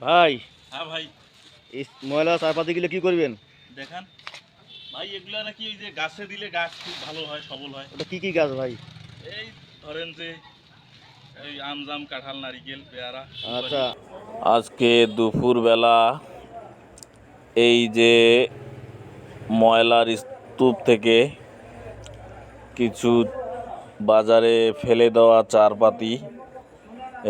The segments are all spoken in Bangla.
ভাই। হ্যাঁ ভাই। এই ময়লা চাপাতিগুলো কি করবেন? দেখান। ভাই এগুলো নাকি ওই যে গাছে দিলে গাছ খুব ভালো হয় সবল হয়। ওটা কি কি গাছ ভাই? এই ধরেন যে এই আম জাম কাঁঠাল নারিকেল পেয়ারা। আচ্ছা। আজকে দুপুরবেলা এই যে ময়লার স্তূপ থেকে কিছু বাজারে ফেলে দেওয়া চারপাতি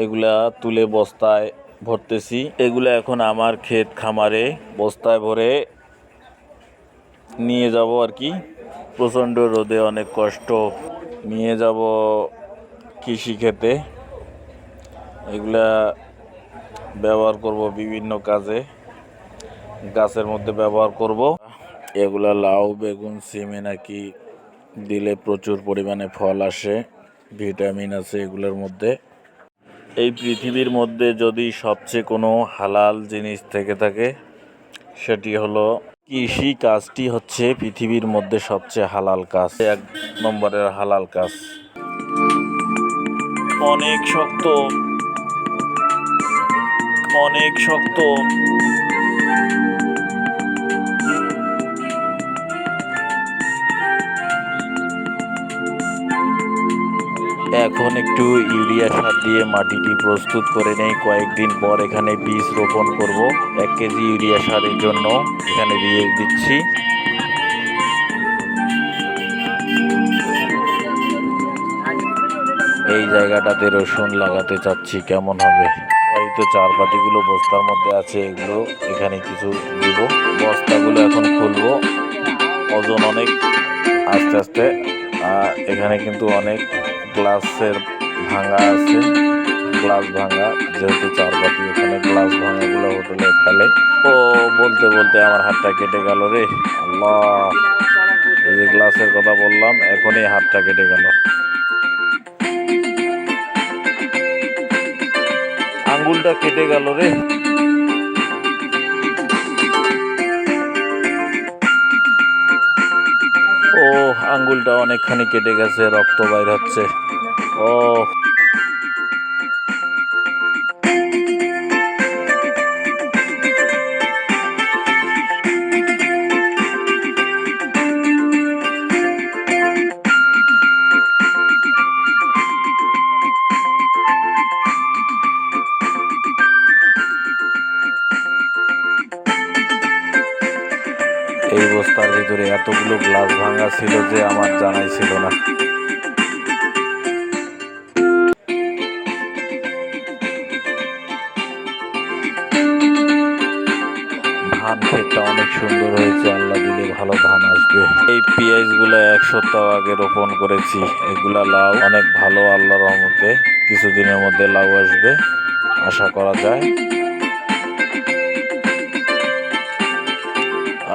এগুলা তুলে বস্তায় ভরতেছি। এগুলো এখন আমার ক্ষেত খামারে বস্তায় ভরে নিয়ে যাব আর কি। প্রচণ্ড রোদে অনেক কষ্ট। নিয়ে যাব কৃষি ক্ষেতে। এগুলা ব্যবহার করব বিভিন্ন কাজে। গাছের মধ্যে ব্যবহার করব। এগুলা লাউ, বেগুন সিমে নাকি দিলে প্রচুর পরিমাণে ফল আসে। ভিটামিন আছে এগুলোর মধ্যে। এই পৃথিবীর মধ্যে যদি সবচেয়ে কোনো হালাল জিনিস থেকে থাকে, সেটি হলো কৃষি কাজটি হচ্ছে পৃথিবীর মধ্যে সবচেয়ে হালাল কাজ, এক নম্বরের হালাল কাজ। অনেক শক্ত অনেক শক্ত। এখন একটু ইউরিয়া সার দিয়ে মাটিটি প্রস্তুত করে নেই। কয়েকদিন পর এখানে বীজ রোপণ করব। এক কেজি ইউরিয়া সারের জন্য এখানে দিয়ে দিচ্ছি। এই জায়গাটাতে রসুন লাগাতে চাচ্ছি। কেমন হবে? এই তো চার পাতিগুলো বস্তার মধ্যে আছে। এগুলো এখানে কিছু দিব। বস্তাগুলো এখন খুলবো। ওজন অনেক, আস্তে আস্তে। এখানে কিন্তু অনেক গ্লাসের ভাঙা আছে। গ্লাস ভাঙা, যেহেতু চার পাতি এখানে গ্লাস ভাঙাগুলো হোটেলে ফেলে। ও, বলতে বলতে আমার হাতটা কেটে গেল রে। আল্লাহ, এই যে গ্লাসের কথা বললাম, এখনই হাতটা কেটে গেল। আঙ্গুলটা কেটে গেল রে। ও, আঙ্গুলটা অনেকখানি কেটে গেছে, রক্ত বাইর হচ্ছে। ও এই বস্তার ভিতরে এতগুলো গ্লাস ভাঙা ছিল যে আমার জানাই ছিল না। ধান অনেক সুন্দর হয়েছে, আল্লাহ দিলে ভালো ধান আসবে। এই পেঁয়াজগুলো এক সপ্তাহ আগে রোপণ করেছি, এগুলা লাউ, অনেক ভালো আল্লাহ রহমতে কিছুদিনের মধ্যে লাউ আসবে, আশা করা যায়।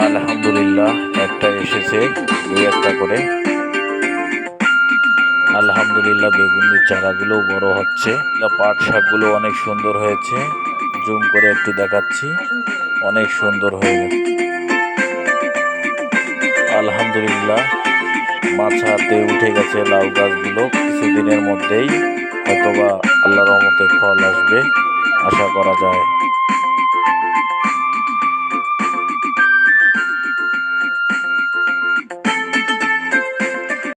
আলহামদুলিল্লাহ, একটা এসেছে, দুই একটা করে। আলহামদুলিল্লাহ, বেগুনের চারাগুলো বড় হচ্ছে। পাট শাকগুলো অনেক সুন্দর হয়েছে। জুম করে একটু দেখাচ্ছি। অনেক সুন্দর হয়ে গেছে। আলহামদুলিল্লাহ মাছ হাতে উঠে গেছে লাউ গাছগুলো। কিছুদিনের মধ্যেই হয়তোবা আল্লাহর মতে ফল আসবে। আশা করা যায়